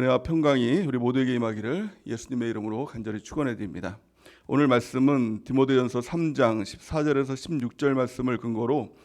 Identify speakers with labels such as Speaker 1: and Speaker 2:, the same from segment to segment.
Speaker 1: 은혜와 평강이 우리 모두에게 임하기를 예수님의 이름으로 간절히 축원해 드립니다. 오늘 말씀은 디모데전서 3장 14절에서 16절 말씀을 근거로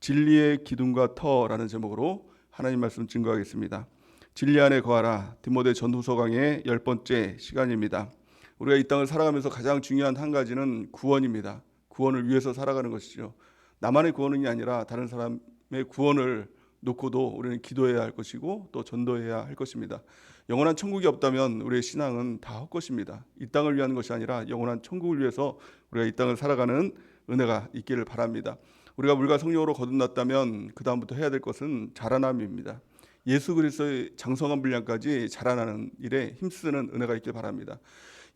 Speaker 1: 진리의 기둥과 터라는 제목으로 하나님 말씀 증거하겠습니다. 진리 안에 거하라 디모데 전후서 강의 열 번째 시간입니다. 우리가 이 땅을 살아가면서 가장 중요한 한 가지는 구원입니다. 구원을 위해서 살아가는 것이죠. 나만의 구원이 아니라 다른 사람의 구원을 놓고도 우리는 기도해야 할 것이고 또 전도해야 할 것입니다. 영원한 천국이 없다면 우리의 신앙은 다 헛것입니다. 이 땅을 위한 것이 아니라 영원한 천국을 위해서 우리가 이 땅을 살아가는 은혜가 있기를 바랍니다. 우리가 물과 성령으로 거듭났다면 그 다음부터 해야 될 것은 자라남입니다. 예수 그리스도의 장성한 분량까지 자라나는 일에 힘쓰는 은혜가 있길 바랍니다.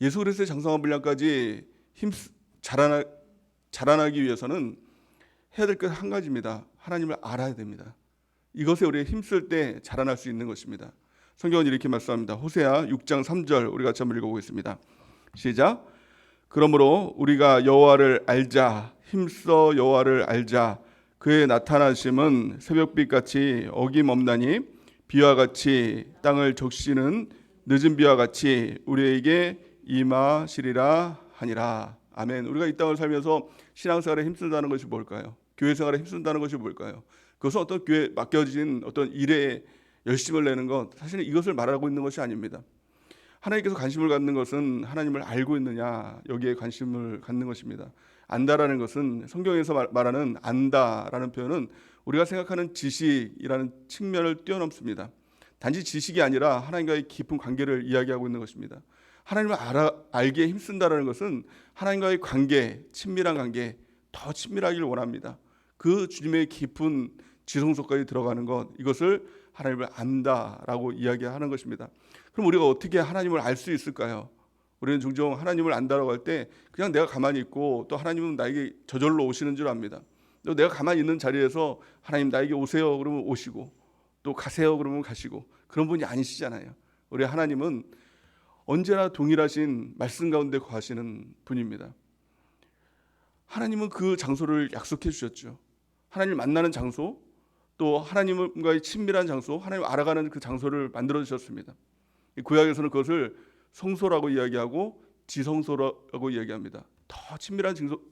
Speaker 1: 예수 그리스도의 장성한 분량까지 힘 자라나 자라나기 위해서는 해야 될 것 한 가지입니다. 하나님을 알아야 됩니다. 이것에 우리 힘쓸 때 자라날 수 있는 것입니다. 성경은 이렇게 말씀합니다. 호세아 6장 3절 우리 같이 한번 읽어보겠습니다. 시작. 그러므로 우리가 여호와를 알자 힘써 여호와를 알자 그의 나타나심은 새벽빛 같이 어김없나니 비와 같이 땅을 적시는 늦은 비와 같이 우리에게 임하시리라 하니라. 아멘. 우리가 이 땅을 살면서 신앙생활에 힘쓴다는 것이 뭘까요? 교회 생활에 힘쓴다는 것이 뭘까요? 그것은 어떤 교회 맡겨진 어떤 일에 열심을 내는 것 사실은 이것을 말하고 있는 것이 아닙니다. 하나님께서 관심을 갖는 것은 하나님을 알고 있느냐 여기에 관심을 갖는 것입니다. 안다라는 것은 성경에서 말- 말하는 안다라는 표현은 우리가 생각하는 지식이라는 측면을 뛰어넘습니다. 단지 지식이 아니라 하나님과의 깊은 관계를 이야기하고 있는 것입니다. 하나님을 알아, 알기에 힘쓴다라는 것은 하나님과의 관계, 친밀한 관계 더 친밀하기를 원합니다. 그 주님의 깊은 지성소까지 들어가는 것 이것을 하나님을 안다라고 이야기하는 것입니다. 그럼 우리가 어떻게 하나님을 알 수 있을까요? 우리는 종종 하나님을 안다라고 할 때 그냥 내가 가만히 있고 또 하나님은 나에게 저절로 오시는 줄 압니다. 또 내가 가만히 있는 자리에서 하나님 나에게 오세요 그러면 오시고 또 가세요 그러면 가시고 그런 분이 아니시잖아요. 우리 하나님은 언제나 동일하신 말씀 가운데 거하시는 분입니다. 하나님은 그 장소를 약속해 주셨죠. 하나님 만나는 장소, 또 하나님과의 친밀한 장소, 하나님 알아가는 그 장소를 만들어 주셨습니다. 이 구약에서는 그것을 성소라고 이야기하고 지성소라고 이야기합니다. 더 친밀한 장소,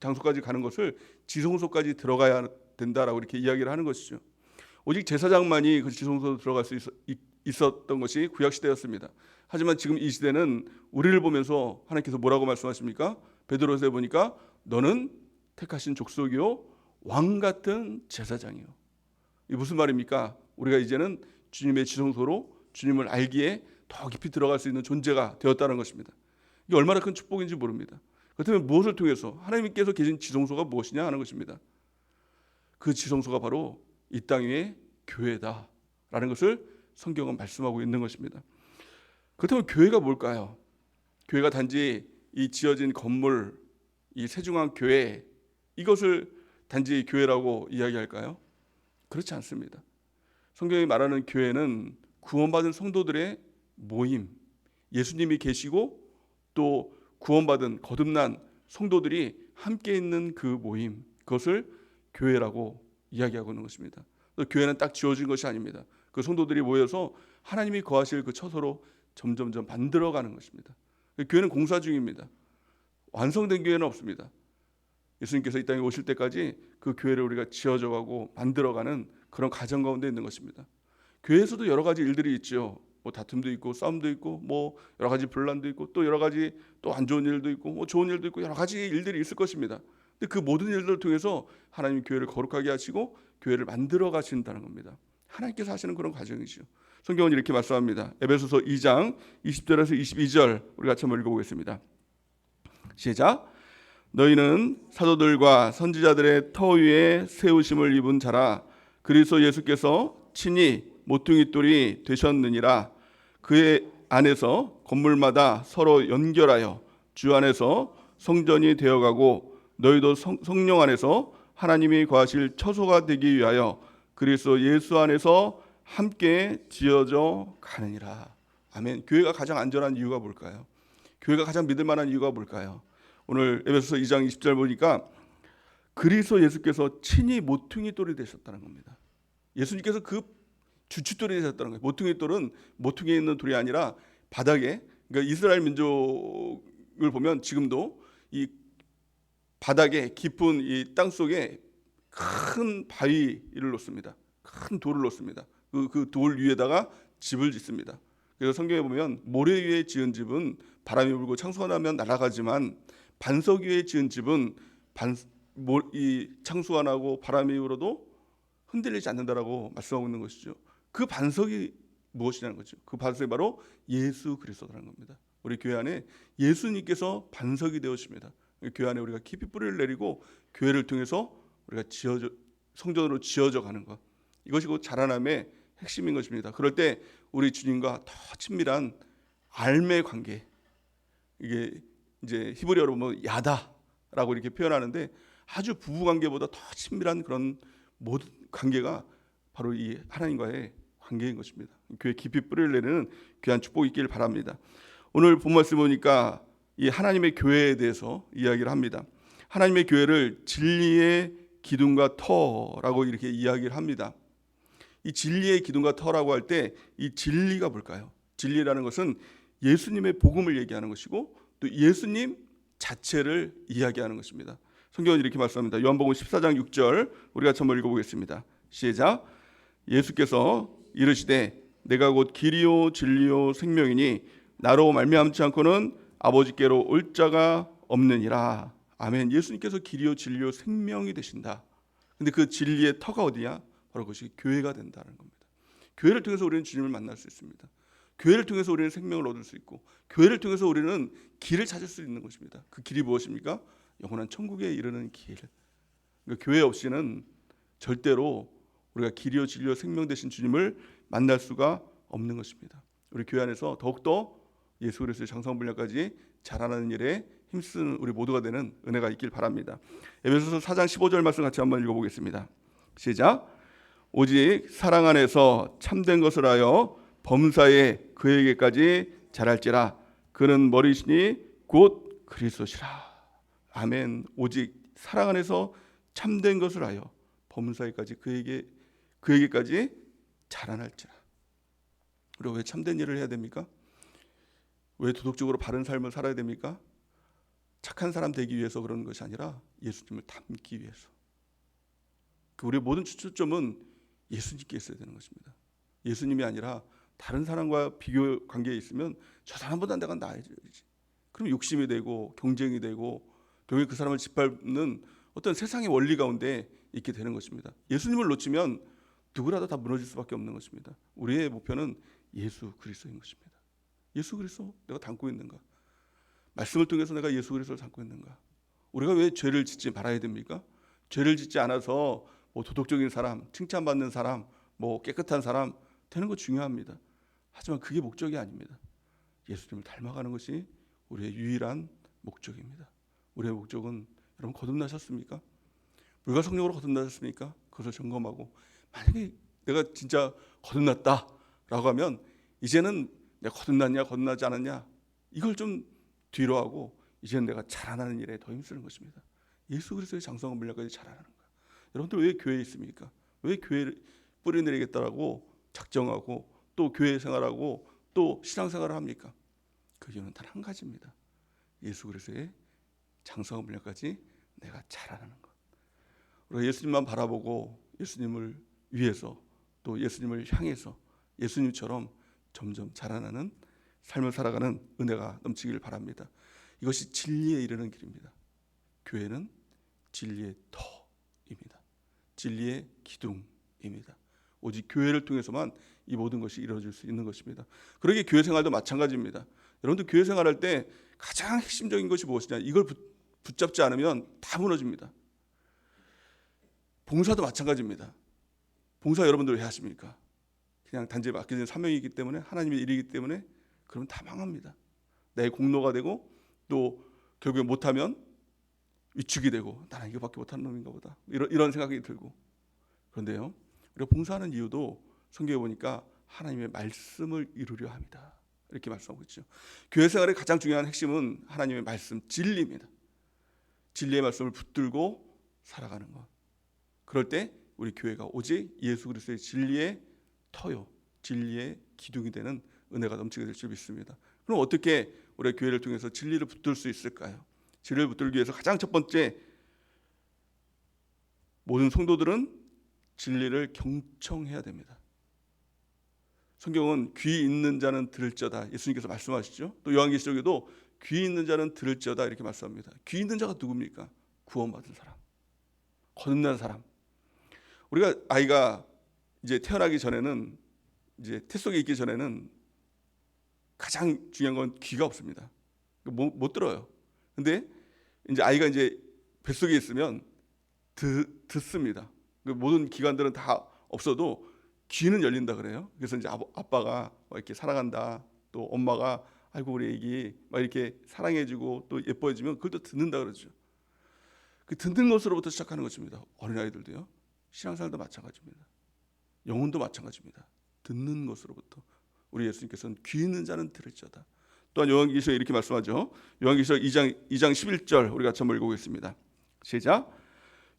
Speaker 1: 장소까지 가는 것을 지성소까지 들어가야 된다라고 이렇게 이야기를 하는 것이죠. 오직 제사장만이 그 지성소로 들어갈 수 있어, 있었던 것이 구약 시대였습니다. 하지만 지금 이 시대는 우리를 보면서 하나님께서 뭐라고 말씀하십니까? 베드로서에 보니까 너는 택하신 족속이요 왕 같은 제사장이요. 이 무슨 말입니까? 우리가 이제는 주님의 지성소로 주님을 알기에 더 깊이 들어갈 수 있는 존재가 되었다는 것입니다. 이게 얼마나 큰 축복인지 모릅니다. 그렇다면 무엇을 통해서 하나님께서 계신 지성소가 무엇이냐 하는 것입니다. 그 지성소가 바로 이 땅 위의 교회다라는 것을 성경은 말씀하고 있는 것입니다. 그렇다면 교회가 뭘까요? 교회가 단지 이 지어진 건물, 이 세중한 교회 이것을 단지 교회라고 이야기할까요? 그렇지 않습니다. 성경이 말하는 교회는 구원받은 성도들의 모임, 예수님이 계시고 또 구원받은 거듭난 성도들이 함께 있는 그 모임, 그것을 교회라고 이야기하고 있는 것입니다. 또 교회는 딱 지어진 것이 아닙니다. 그 성도들이 모여서 하나님이 거하실 그 처소로 점점점 만들어가는 것입니다. 교회는 공사 중입니다. 완성된 교회는 없습니다. 예수님께서 이 땅에 오실 때까지 그 교회를 우리가 지어져 가고 만들어 가는 그런 과정 가운데 있는 것입니다. 교회에서도 여러 가지 일들이 있죠. 뭐 다툼도 있고 싸움도 있고 뭐 여러 가지 분란도 있고 또 여러 가지 또 안 좋은 일도 있고 뭐 좋은 일도 있고 여러 가지 일들이 있을 것입니다. 근데 그 모든 일들을 통해서 하나님 교회를 거룩하게 하시고 교회를 만들어 가신다는 겁니다. 하나님께서 하시는 그런 과정이죠. 성경은 이렇게 말씀합니다. 에베소서 2장 20절에서 22절 우리 같이 한번 읽어보겠습니다. 시작. 너희는 사도들과 선지자들의 터 위에 세우심을 입은 자라 그리스도 예수께서 친히 모퉁이 돌이 되셨느니라 그의 안에서 건물마다 서로 연결하여 주 안에서 성전이 되어가고 너희도 성, 성령 안에서 하나님이 거하실 처소가 되기 위하여 그리스도 예수 안에서 함께 지어져 가느니라 아멘 교회가 가장 안전한 이유가 뭘까요? 교회가 가장 믿을 만한 이유가 뭘까요? 오늘 에베소서 2장 20절 보니까 그리스도 예수께서 친히 모퉁이 돌이 되셨다는 겁니다. 예수님께서 그 주춧돌이 되셨다는 거예요. 모퉁이 돌은 모퉁이에 있는 돌이 아니라 바닥에 그러니까 이스라엘 민족을 보면 지금도 이 바닥에 깊은 이 땅 속에 큰 바위를 놓습니다. 큰 돌을 놓습니다. 그그돌 위에다가 집을 짓습니다. 그래서 성경에 보면 모래 위에 지은 집은 바람이 불고 창수가 나면 날아가지만 반석 위에 지은 집은 반, 모, 이 창수가 나고 바람이 불어도 흔들리지 않는다라고 말씀하고 있는 것이죠. 그 반석이 무엇이냐는 거죠. 그 반석이 바로 예수 그리스도라는 겁니다. 우리 교회 안에 예수님께서 반석이 되어십니다. 교회 안에 우리가 깊이 뿌리를 내리고 교회를 통해서 우리가 지어져 성전으로 지어져 가는 것 이것이 곧 자라남의 핵심인 것입니다. 그럴 때 우리 주님과 더 친밀한 알매 관계 이게 이제 히브리어로 보면 야다라고 이렇게 표현하는데 아주 부부 관계보다 더 친밀한 그런 모든 관계가 바로 이 하나님과의 관계인 것입니다. 교회 깊이 뿌리를 내리는 귀한 축복이 있기를 바랍니다. 오늘 본 말씀 보니까 이 하나님의 교회에 대해서 이야기를 합니다. 하나님의 교회를 진리의 기둥과 터라고 이렇게 이야기를 합니다. 이 진리의 기둥과 터라고 할 때 이 진리가 뭘까요? 진리라는 것은 예수님의 복음을 얘기하는 것이고 또 예수님 자체를 이야기하는 것입니다. 성경은 이렇게 말씀합니다. 요한복음 14장 6절 우리가 한번 읽어보겠습니다. 시작. 예수께서 이르시되 내가 곧 길이요 진리요 생명이니 나로 말미암지 않고는 아버지께로 올 자가 없느니라. 아멘. 예수님께서 길이요 진리요 생명이 되신다. 근데 그 진리의 터가 어디야? 바로 그것이 교회가 된다는 겁니다. 교회를 통해서 우리는 주님을 만날 수 있습니다. 교회를 통해서 우리는 생명을 얻을 수 있고 교회를 통해서 우리는 길을 찾을 수 있는 것입니다. 그 길이 무엇입니까? 영원한 천국에 이르는 길. 그러니까 교회 없이는 절대로 우리가 길이요 진리요 생명 되신 주님을 만날 수가 없는 것입니다. 우리 교회 안에서 더욱더 예수 그리스도의 장성 분야까지 자라나는 일에 힘쓰는 우리 모두가 되는 은혜가 있길 바랍니다. 에베소서 4장 15절 말씀 같이 한번 읽어보겠습니다. 시작. 오직 사랑 안에서 참된 것을 하여 범사에 그에게까지 자랄지라 그는 머리시니 곧 그리스도시라. 아멘. 오직 사랑 안에서 참된 것을 하여 범사에까지 그에게 그에게까지 자라날지라. 우리가 왜 참된 일을 해야 됩니까? 왜 도덕적으로 바른 삶을 살아야 됩니까? 착한 사람 되기 위해서 그러는 것이 아니라 예수님을 닮기 위해서. 그 우리의 모든 추초점은 예수님께 있어야 되는 것입니다. 예수님이 아니라 다른 사람과 비교 관계에 있으면 저 사람보다 내가 나아져야지. 그럼 욕심이 되고 경쟁이 되고 결국에 그 사람을 짓밟는 어떤 세상의 원리 가운데 있게 되는 것입니다. 예수님을 놓치면 누구라도 다 무너질 수밖에 없는 것입니다. 우리의 목표는 예수 그리스도인 것입니다. 예수 그리스도 내가 담고 있는가? 말씀을 통해서 내가 예수 그리스도를 담고 있는가? 우리가 왜 죄를 짓지 말아야 됩니까? 죄를 짓지 않아서 뭐 도덕적인 사람, 칭찬받는 사람, 뭐 깨끗한 사람 되는 거 중요합니다. 하지만 그게 목적이 아닙니다. 예수님을 닮아가는 것이 우리의 유일한 목적입니다. 우리의 목적은 여러분 거듭나셨습니까? 물과 성령으로 거듭나셨습니까? 그것을 점검하고 만약에 내가 진짜 거듭났다라고 하면 이제는 내가 거듭났냐 거듭나지 않았냐 이걸 좀 뒤로 하고 이제는 내가 자라나는 일에 더 힘쓰는 것입니다. 예수 그리스도의 장성한 물량까지 자라나는 거예요. 여러분들 왜 교회에 있습니까? 왜 교회를 뿌리 내리겠다라고 작정하고 또 교회 생활하고 또 신앙생활을 합니까? 그 이유는 단 한 가지입니다. 예수 그리스도의 장성한 물량까지 내가 자라나는 것. 우리가 예수님만 바라보고 예수님을 위해서 또 예수님을 향해서 예수님처럼 점점 자라나는 삶을 살아가는 은혜가 넘치기를 바랍니다. 이것이 진리에 이르는 길입니다. 교회는 진리의 터입니다. 진리의 기둥입니다. 오직 교회를 통해서만 이 모든 것이 이루어질 수 있는 것입니다. 그러게 교회 생활도 마찬가지입니다. 여러분들 교회 생활할 때 가장 핵심적인 것이 무엇이냐? 이걸 붙잡지 않으면 다 무너집니다. 봉사도 마찬가지입니다. 봉사 여러분들 왜 하십니까? 그냥 단지 맡겨진 사명이기 때문에 하나님의 일이기 때문에 그러면 다 망합니다. 내 공로가 되고 또 결국에 못하면 위축이 되고 나는 이거밖에 못하는 놈인가 보다 이런 이런 생각이 들고 그런데요 우리가 봉사하는 이유도 성경에 보니까 하나님의 말씀을 이루려 합니다 이렇게 말씀하고 있죠 교회 생활의 가장 중요한 핵심은 하나님의 말씀 진리입니다 진리의 말씀을 붙들고 살아가는 것 그럴 때 우리 교회가 오직 예수 그리스도의 진리의 터요. 진리의 기둥이 되는 은혜가 넘치게 될 줄 믿습니다. 그럼 어떻게 우리 교회를 통해서 진리를 붙들 수 있을까요? 진리를 붙들기 위해서 가장 첫 번째 모든 성도들은 진리를 경청해야 됩니다. 성경은 귀 있는 자는 들을지어다 예수님께서 말씀하시죠. 또 요한계시록에도 귀 있는 자는 들을지어다 이렇게 말씀합니다. 귀 있는 자가 누굽니까? 구원받은 사람, 거듭난 사람. 우리가 아이가 이제 태어나기 전에는 이제 태 속에 있기 전에는 가장 중요한 건 귀가 없습니다. 못, 못 들어요. 근데 이제 아이가 이제 뱃속에 있으면 듣, 듣습니다. 그 모든 기관들은 다 없어도 귀는 열린다 그래요. 그래서 이제 아빠가 막 이렇게 사랑한다. 또 엄마가 아이고 우리 애기 막 이렇게 사랑해주고 또 예뻐해주면 또 듣는다 그러죠. 그 듣는 것으로부터 시작하는 것입니다. 어린 아이들도요. 신앙생활도 마찬가지입니다. 영혼도 마찬가지입니다. 듣는 것으로부터 우리 예수님께서는 귀 있는 자는 들을지어다. 또한 요한계시록에 이렇게 말씀하죠. 요한계시록 2장 2장 11절 우리 같이 한번 읽어보겠습니다. 시작.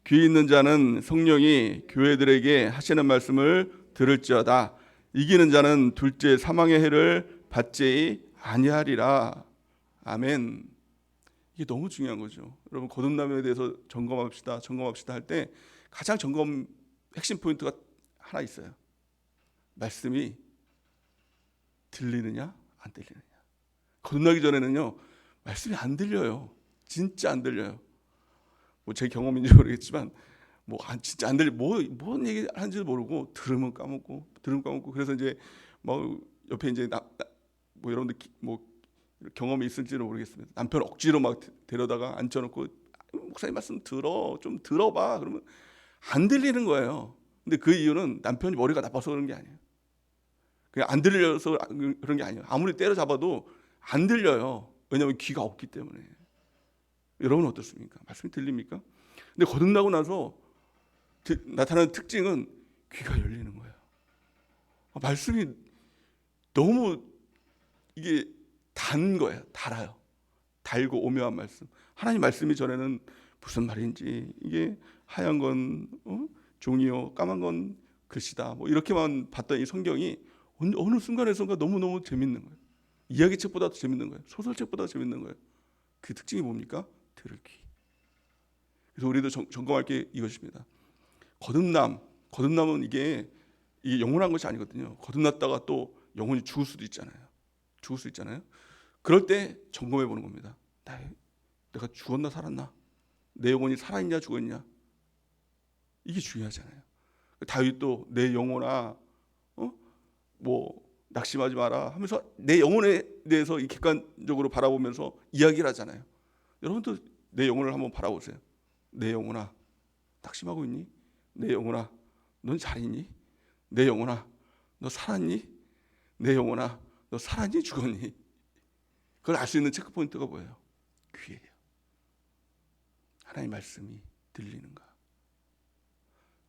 Speaker 1: 귀 있는 자는 성령이 교회들에게 하시는 말씀을 들을지어다. 이기는 자는 둘째 사망의 해를 받지 아니하리라. 아멘. 이게 너무 중요한 거죠. 여러분 거듭남에 대해서 점검합시다. 점검합시다 할 때 가장 점검 핵심 포인트가 하나 있어요. 말씀이 들리느냐 안 들리느냐. 거듭나기 전에는요 말씀이 안 들려요. 진짜 안 들려요. 뭐 제 경험인지 모르겠지만 뭐 안- 진짜 안 들려 뭐뭔 얘기 하는지도 모르고 들으면 까먹고 들으면 까먹고 그래서 이제 뭐 옆에 이제 나, 나- 뭐 여러분들 기- 뭐 경험이 있을지는 모르겠습니다. 남편 억지로 막 데- 데려다가 앉혀놓고 목사님 말씀 들어 좀 들어봐 그러면 안 들리는 거예요. 근데 그 이유는 남편이 머리가 나빠서 그런 게 아니에요. 그냥 안 들려서 그런 게 아니에요. 아무리 때려잡아도 안 들려요. 왜냐하면 귀가 없기 때문에. 여러분은 어떻습니까? 말씀이 들립니까? 근데 거듭나고 나서 드- 나타나는 특징은 귀가 열리는 거예요. 아, 말씀이 너무 이게 단 거예요. 달아요. 달고 오묘한 말씀. 하나님 말씀이 전에는 무슨 말인지 이게 하얀 건 어? 종이요, 까만 건 글씨다. 뭐 이렇게만 봤던 이 성경이 어느 순간에선가 너무 너무 재밌는 거예요. 이야기책보다도 재밌는 거예요. 소설책보다 재밌는 거예요. 그 특징이 뭡니까? 들을 귀. 그래서 우리도 점, 점검할 게 이것입니다. 거듭남, 거듭남은 이게 이게 영원한 것이 아니거든요. 거듭났다가 또 영혼이 죽을 수도 있잖아요. 죽을 수 있잖아요. 그럴 때 점검해 보는 겁니다. 나, 내가 죽었나 살았나? 내 영혼이 살아있냐 죽었냐? 이게 중요하잖아요. 다윗도 내 영혼아, 어? 뭐 낙심하지 마라 하면서 내 영혼에 대해서 이 객관적으로 바라보면서 이야기를 하잖아요. 여러분도 내 영혼을 한번 바라보세요. 내 영혼아, 낙심하고 있니? 내 영혼아, 넌 잘 있니? 내 영혼아, 너 살았니? 내 영혼아, 너 살았니? 죽었니? 그걸 알 수 있는 체크 포인트가 뭐예요? 귀예요. 하나님 말씀이 들리는가?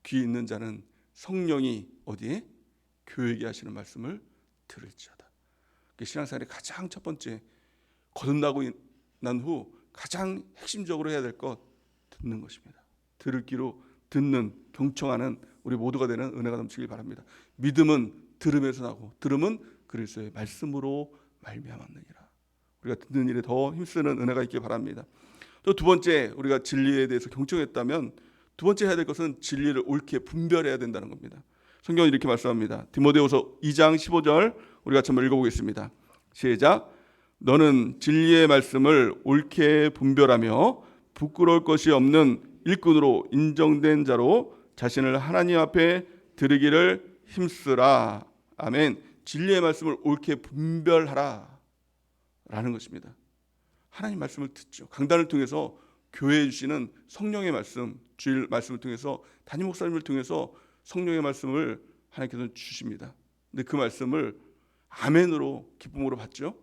Speaker 1: 귀 있는 자는 성령이 어디에 교회에게 하시는 말씀을 들을지어다. 그 신앙생활의 가장 첫 번째 거듭나고 난 후 가장 핵심적으로 해야 될 것 듣는 것입니다. 들을 귀로 듣는 경청하는 우리 모두가 되는 은혜가 넘치길 바랍니다. 믿음은 들음에서 나고 들음은 그리스도의 말씀으로 말미암았느니라. 우리가 듣는 일에 더 힘쓰는 은혜가 있길 바랍니다. 또 두 번째 우리가 진리에 대해서 경청했다면 두 번째 해야 될 것은 진리를 옳게 분별해야 된다는 겁니다. 성경은 이렇게 말씀합니다. 디모데후서 2장 15절 우리 같이 한번 읽어보겠습니다. 시작. 너는 진리의 말씀을 옳게 분별하며 부끄러울 것이 없는 일꾼으로 인정된 자로 자신을 하나님 앞에 드리기를 힘쓰라. 아멘. 진리의 말씀을 옳게 분별하라. 라는 것입니다. 하나님 말씀을 듣죠. 강단을 통해서 교회에 주시는 성령의 말씀, 주일 말씀을 통해서 담임 목사님을 통해서 성령의 말씀을 하나님께서 주십니다. 근데 그 말씀을 아멘으로 기쁨으로 받죠.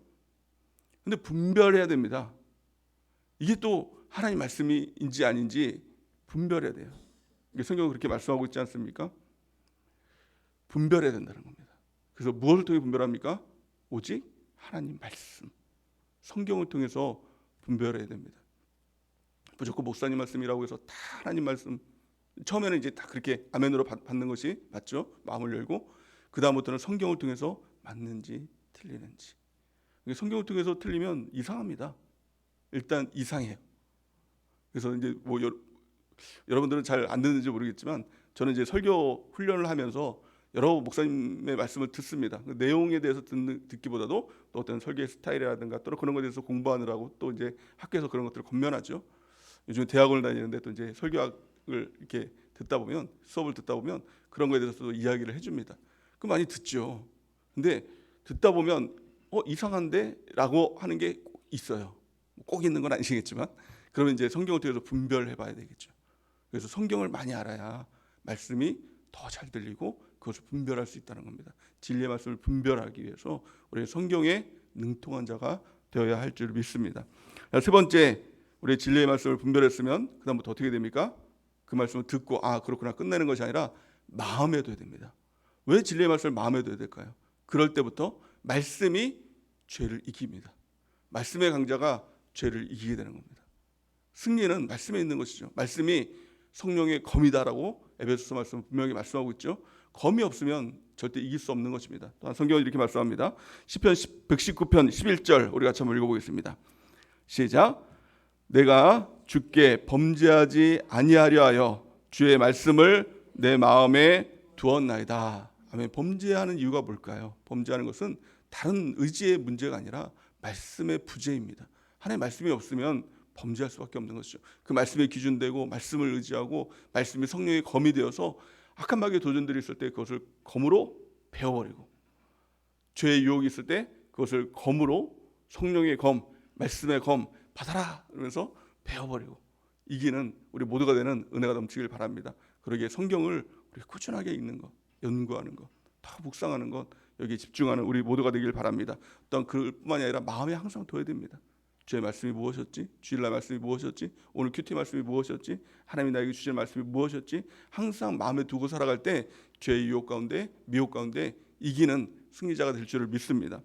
Speaker 1: 근데 분별해야 됩니다. 이게 또 하나님 말씀인지 아닌지 분별해야 돼요. 성경은 그렇게 말씀하고 있지 않습니까? 분별해야 된다는 겁니다. 그래서 무엇을 통해 분별합니까? 오직 하나님 말씀, 성경을 통해서 분별해야 됩니다. 무조건 목사님 말씀이라고 해서 다 하나님 말씀 처음에는 이제 다 그렇게 아멘으로 받- 받는 것이 맞죠? 마음을 열고 그 다음부터는 성경을 통해서 맞는지 틀리는지. 성경을 통해서 틀리면 이상합니다. 일단 이상해요. 그래서 이제 뭐 여, 여러분들은 잘 안 듣는지 모르겠지만 저는 이제 설교 훈련을 하면서 여러 목사님의 말씀을 듣습니다. 그 내용에 대해서 듣는, 듣기보다도 또 어떤 설교의 스타일이라든가 또 그런 것에 대해서 공부하느라고 또 이제 학교에서 그런 것들을 건면하죠. 요즘 대학을 다니는데 또 이제 설교학을 이렇게 듣다 보면 수업을 듣다 보면 그런 거에 대해서도 이야기를 해줍니다. 그 많이 듣죠. 근데 듣다 보면 어 이상한데라고 하는 게 있어요. 꼭 있는 건 아니시겠지만 그러면 이제 성경을 통해서 분별해 봐야 되겠죠. 그래서 성경을 많이 알아야 말씀이 더 잘 들리고 그것을 분별할 수 있다는 겁니다. 진리의 말씀을 분별하기 위해서 우리 성경에 능통한 자가 되어야 할 줄 믿습니다. 세 번째, 우리 진리의 말씀을 분별했으면 그다음부터 어떻게 됩니까? 그 말씀을 듣고 아 그렇구나 끝내는 것이 아니라 마음에 둬야 됩니다. 왜 진리의 말씀을 마음에 둬야 될까요? 그럴 때부터 말씀이 죄를 이깁니다. 말씀의 강자가 죄를 이기게 되는 겁니다. 승리는 말씀에 있는 것이죠. 말씀이 성령의 검이다라고 에베소서 말씀 분명히 말씀하고 있죠. 검이 없으면 절대 이길 수 없는 것입니다. 또한 성경은 이렇게 말씀합니다. 시편 119편 11절 우리 같이 한번 읽어보겠습니다. 시작. 내가 주께 범죄하지 아니하려 하여 주의 말씀을 내 마음에 두었나이다. 아멘. 범죄하는 이유가 뭘까요? 범죄하는 것은 다른 의지의 문제가 아니라 말씀의 부재입니다. 하나님 말씀이 없으면 범죄할 수밖에 없는 것이죠. 그 말씀에 기준되고 말씀을 의지하고 말씀이 성령의 검이 되어서 악한 마귀의 도전들이 있을 때 그것을 검으로 베어버리고 죄의 유혹이 있을 때 그것을 검으로 성령의 검, 말씀의 검 받아라 그러면서 베어버리고 이기는 우리 모두가 되는 은혜가 넘치길 바랍니다. 그러기에 성경을 우리 꾸준하게 읽는 것, 연구하는 것, 더 묵상하는 것 여기에 집중하는 우리 모두가 되길 바랍니다. 또한 그뿐만이 아니라 마음에 항상 둬야 됩니다. 주의 말씀이 무엇이었지? 주일날 말씀이 무엇이었지? 오늘 큐티 말씀이 무엇이었지? 하나님이 나에게 주실 말씀이 무엇이었지? 항상 마음에 두고 살아갈 때 죄의 유혹 가운데 미혹 가운데 이기는 승리자가 될 줄을 믿습니다.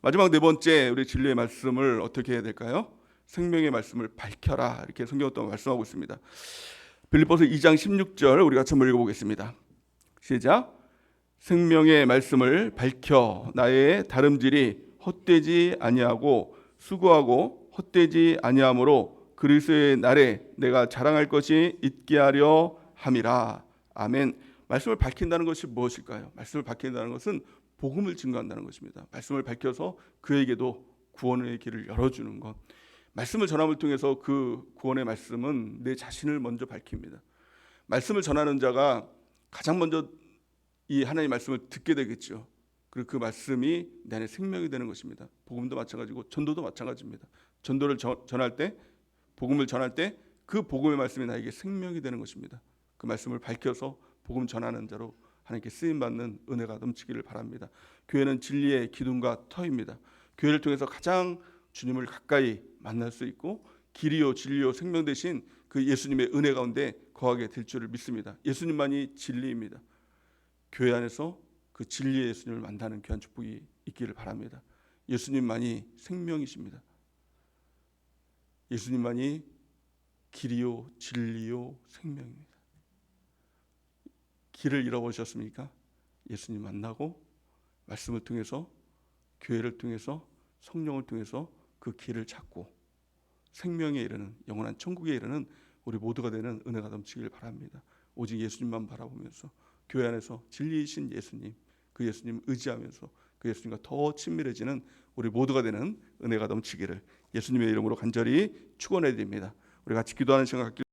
Speaker 1: 마지막 네 번째 우리 진리의 말씀을 어떻게 해야 될까요? 생명의 말씀을 밝혀라 이렇게 성경 또 말씀하고 있습니다. 빌립보서 2장 16절 우리 같이 한번 읽어보겠습니다. 시작. 생명의 말씀을 밝혀 나의 다름질이 헛되지 아니하고 수고하고 헛되지 아니하므로 그리스도의 날에 내가 자랑할 것이 있게 하려 함이라. 아멘. 말씀을 밝힌다는 것이 무엇일까요? 말씀을 밝힌다는 것은 복음을 증거한다는 것입니다. 말씀을 밝혀서 그에게도 구원의 길을 열어주는 것. 말씀을 전함을 통해서 그 구원의 말씀은 내 자신을 먼저 밝힙니다. 말씀을 전하는 자가 가장 먼저 이 하나님의 말씀을 듣게 되겠죠. 그리고 그 말씀이 내 안에 생명이 되는 것입니다. 복음도 마찬가지고 전도도 마찬가지입니다. 전도를 저, 전할 때 복음을 전할 때 그 복음의 말씀이 나에게 생명이 되는 것입니다. 그 말씀을 밝혀서 복음 전하는 자로 하나님께 쓰임 받는 은혜가 넘치기를 바랍니다. 교회는 진리의 기둥과 터입니다. 교회를 통해서 가장 주님을 가까이 만날 수 있고 길이요 진리요 생명 대신 그 예수님의 은혜 가운데 거하게 될 줄을 믿습니다. 예수님만이 진리입니다. 교회 안에서 그 진리의 예수님을 만나는 귀한 축복이 있기를 바랍니다. 예수님만이 생명이십니다. 예수님만이 길이요 진리요 생명입니다. 길을 잃어버리셨습니까? 예수님 만나고 말씀을 통해서 교회를 통해서 성령을 통해서 그 길을 찾고 생명에 이르는 영원한 천국에 이르는 우리 모두가 되는 은혜가 넘치길 바랍니다. 오직 예수님만 바라보면서 교회 안에서 진리이신 예수님, 그 예수님 의지하면서 그 예수님과 더 친밀해지는 우리 모두가 되는 은혜가 넘치기를 예수님의 이름으로 간절히 축원해 드립니다. 우리 같이 기도하는 시간 갖기를